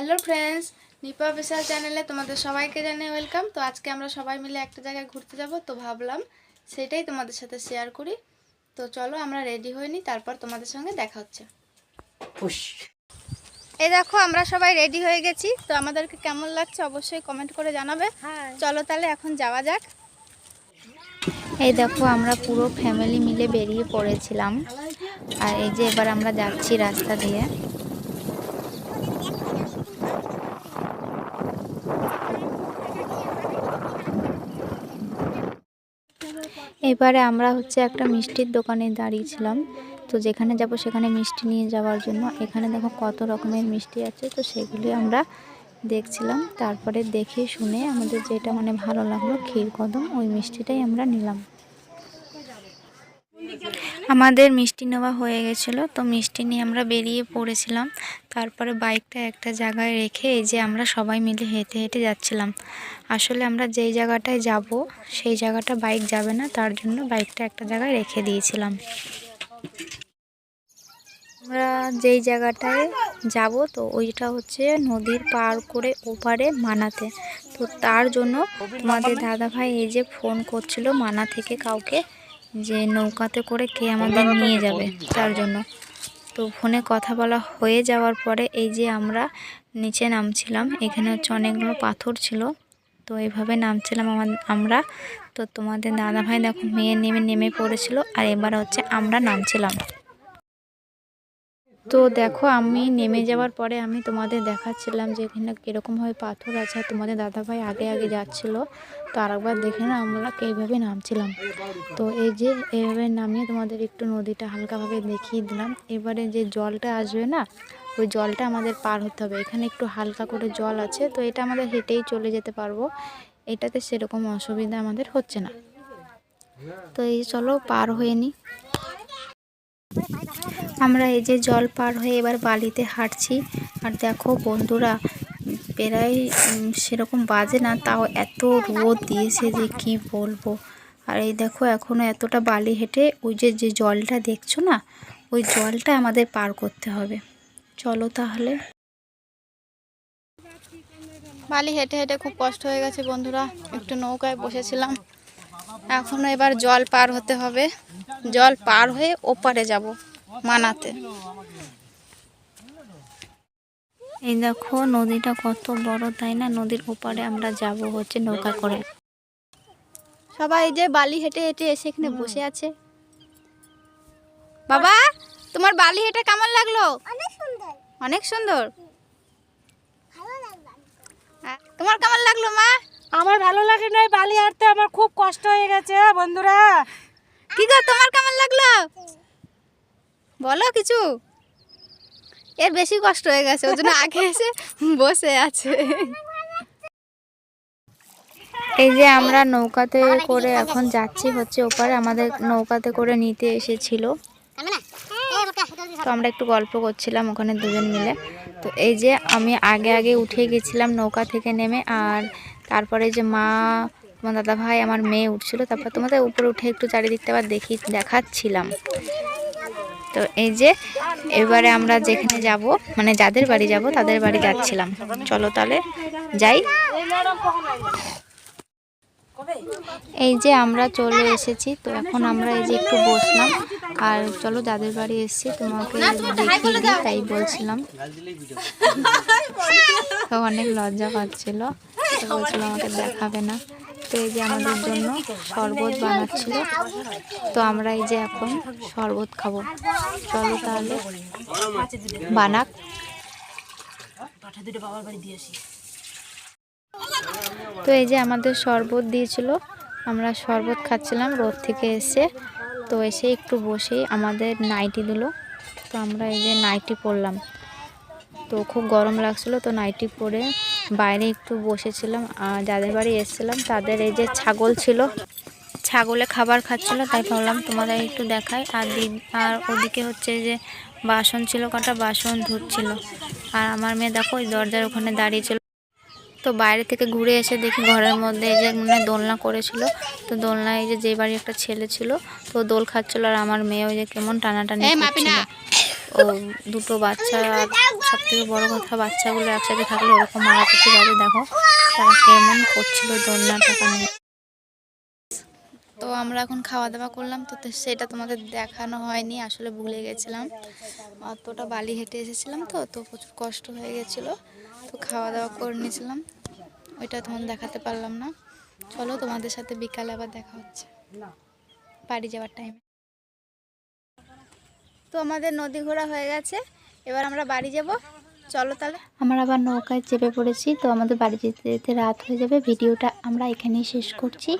Hello friends Nipa বিশাল চ্যানেলে তোমাদের সবাইকে জানিয়ে ওয়েলকাম তো আজকে আমরা সবাই মিলে একটা জায়গায় ঘুরতে যাব। তো ভাবলাম সেটাই তোমাদের সাথে শেয়ার করি। তো চলো আমরা রেডি হইনি তারপর তোমাদের সঙ্গে দেখা হচ্ছে। এই দেখো আমরা সবাই রেডি হয়ে গেছি। তো আমাদেরকে কেমন লাগছে অবশ্যই কমেন্ট করে জানাবে। চলো তাহলে এখন যাওয়া যাক। এই দেখো আমরা পুরো ফ্যামিলি মিলে বেরিয়ে পড়েছিলাম। আর এই যে এবার আমরা যাচ্ছি রাস্তা দিয়ে। এবারে আমরা হচ্ছে একটা মিষ্টির দোকানে দাঁড়িয়েছিলাম। তো যেখানে যাব সেখানে মিষ্টি নিয়ে যাওয়ার জন্য। এখানে দেখো কত রকমের মিষ্টি আছে। তো সেগুলি আমরা দেখছিলাম। তারপরে দেখে শুনে আমাদের যেটা মানে ভালো লাগল ক্ষীর কদম, ওই মিষ্টিটাই আমরা নিলাম। আমাদের মিষ্টি নেওয়া হয়ে গেছিল, তো মিষ্টি নিয়ে আমরা বেরিয়ে পড়েছিলাম। তারপরে বাইকটা একটা জায়গায় রেখে এই যে আমরা সবাই মিলে হেঁটে হেঁটে যাচ্ছিলাম। আসলে আমরা যেই জায়গাটায় যাব, সেই জায়গাটা বাইক যাবে না, তার জন্য বাইকটা একটা জায়গায় রেখে দিয়েছিলাম। আমরা যেই জায়গাটায় যাব, তো ওইটা হচ্ছে নদীর পার করে ওপারে মানাতে। তো তার জন্য তোমাদের দাদা ভাই এই যে ফোন করছিল মানা থেকে কাউকে যে নৌকাতে করে কে আমাদের নিয়ে যাবে তার জন্য। তো ফোনে কথা বলা হয়ে যাওয়ার পরে এই যে আমরা নিচে নামছিলাম, এখানে হচ্ছে অনেকগুলো পাথর ছিল। তো এইভাবে নামছিলাম আমার- আমরা। তো তোমাদের দাদাভাই দেখো মেয়ে নেমে নেমে পড়েছিল আর এবার হচ্ছে আমরা নামছিলাম। তো দেখো, আমি নেমে যাওয়ার পরে আমি তোমাদের দেখাচ্ছিলাম যে এখানে কীরকমভাবে পাথর আছে। তোমাদের দাদাভাই আগে আগে যাচ্ছিল। তো আরেকবার দেখে না আমরা এইভাবে নামছিলাম। তো এই যে এইভাবে নামিয়ে তোমাদের একটু নদীটা হালকাভাবে দেখিয়ে দিলাম। এবারে যে জলটা আসবে না, ওই জলটা আমাদের পার হতে হবে। এখানে একটু হালকা করে জল আছে, তো এটা আমাদের হেঁটেই চলে যেতে পারব। এটাতে সেরকম অসুবিধা আমাদের হচ্ছে না। তো এই চলো, পার হয়ে নিই আমরা এই যে জল পার হয়ে এবার বালিতে হাঁটছি। আর দেখো বন্ধুরা, প্রায় সেরকম বাজে না, তাও এত রোদ দিয়েছে যে কি বলব। আর এই দেখো এখনও এতটা বালি হেঁটে ওই যে যে জলটা দেখছ না, ওই জলটা আমাদের পার করতে হবে। চলো তাহলে। বালি হেঁটে হেঁটে খুব কষ্ট হয়ে গেছে বন্ধুরা, একটু নৌকায় বসেছিলাম। এখনও এবার জল পার হতে হবে। জল পার হয়ে ওপারে যাব মানাতে। এই দেখো নদীটা কত বড় তাই না? নদীর ওপারে আমরা যাব হচ্ছে নৌকা করে। সবাই এই যে বালি হেঁটে হেঁটে এসে এখানে বসে আছে। বাবা তোমার বালি হেঁটে কেমন লাগল? অনেক সুন্দর। অনেক সুন্দর। ভালো লাগল। আহ, তোমার কেমন লাগল মা? আমার ভালো লাগে না বালি হাঁটতে আমার খুব কষ্ট হয়ে গেছে বন্ধুরা। কি গো তোমার কেমন লাগল? বলো কিছু। এর বেশি কষ্ট হয়ে গেছে ওই জন্য আগে এসে বসে আছে। এই যে আমরা নৌকাতে করে এখন যাচ্ছি হচ্ছে ওপারে আমাদের নৌকাতে করে নিতে এসেছিল। তো আমরা একটু গল্প করছিলাম ওখানে দুজন মিলে। তো এই যে আমি আগে আগে উঠে গেছিলাম নৌকা থেকে নেমে আর তারপরে যে মা, তোমার দাদা ভাই, আমার মেয়ে উঠছিল, তারপর তোমাদের উপরে উঠে একটু চারিদিকটা আবার দেখি, দেখাচ্ছিলাম। তো এই যে, এবারে আমরা যেখানে যাব মানে যাদের বাড়ি যাব, তাদের বাড়ি যাচ্ছিলাম। চলো তাহলে যাই। এই যে আমরা চলে এসেছি, তো এখন আমরা এই যে একটু বসলাম। আর চলো যাদের বাড়ি এসেছি, তোমাকে দেখিয়ে তাই বলছিলাম। তো অনেক লজ্জা পাচ্ছিল। তো বলছিল আমাকে দেখাবে না। তো এই যে আমাদের জন্য শরবত বানাচ্ছিল। তো আমরা এই যে এখন শরবত খাব। চলো তাহলে বানাক। তো এই যে আমাদের শরবত দিয়েছিল। আমরা শরবত খাচ্ছিলাম রোদ থেকে এসে। তো এসে একটু বসেই আমাদের নাইটি দিল। তো আমরা এই যে নাইটি পরলাম। তো খুব গরম লাগছিল তো নাইটি পরে বাইরে একটু বসেছিলাম আর যাদের বাড়ি এসেছিলাম তাদের এই যে ছাগল ছিল ছাগলে খাবার খাচ্ছিল তাই ভাবলাম তোমাদের একটু দেখাই। আর আর ওদিকে হচ্ছে যে বাসন ছিল কটা বাসন ধুচ্ছিল। আর আমার মেয়ে দেখো ওই দরজার ওখানে দাঁড়িয়েছিল তো বাইরে থেকে ঘুরে এসে দেখি ঘরের মধ্যে এই যে মানে দোলনা করেছিল। তো দোলনায় এই যে যে বাড়ি একটা ছেলে ছিল তো দোল খাচ্ছিল। আর আমার মেয়ে ওই যে কেমন টানাটানি। ও দুটো বাচ্চা সব থেকে বড়ো কথা, বাচ্চাগুলো একসাথে থাকলে ওরকম মারা মারাপিটি বাজে দেখো তারা কেমন করছিল দোলনা টাকা নিয়ে তো আমরা এখন খাওয়া দাওয়া করলাম, তো সেটা তোমাদের দেখানো হয়নি, আসলে ভুলে গেছিলাম। অতটা বালি হেঁটে এসেছিলাম তো তো প্রচুর কষ্ট হয়ে গেছিল, তো খাওয়া দাওয়া করে নিয়েছিলাম। ওইটা তোমাদের দেখাতে পারলাম না। চলো তোমাদের সাথে বিকালে আবার দেখা হচ্ছে। বাড়ি যাওয়ার টাইমে তো আমাদের নদী ঘোরা হয়ে গেছে। এবার আমরা বাড়ি যাব। চলো তাহলে। আমরা আবার নৌকায় চেপে পড়েছি, তো আমাদের বাড়ি যেতে যেতে রাত হয়ে যাবে। ভিডিওটা আমরা এখানেই শেষ করছি।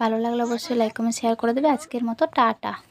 ভালো লাগলে অবশ্যই লাইক কমেন্ট শেয়ার করে দেবে। আজকের মতো টাটা।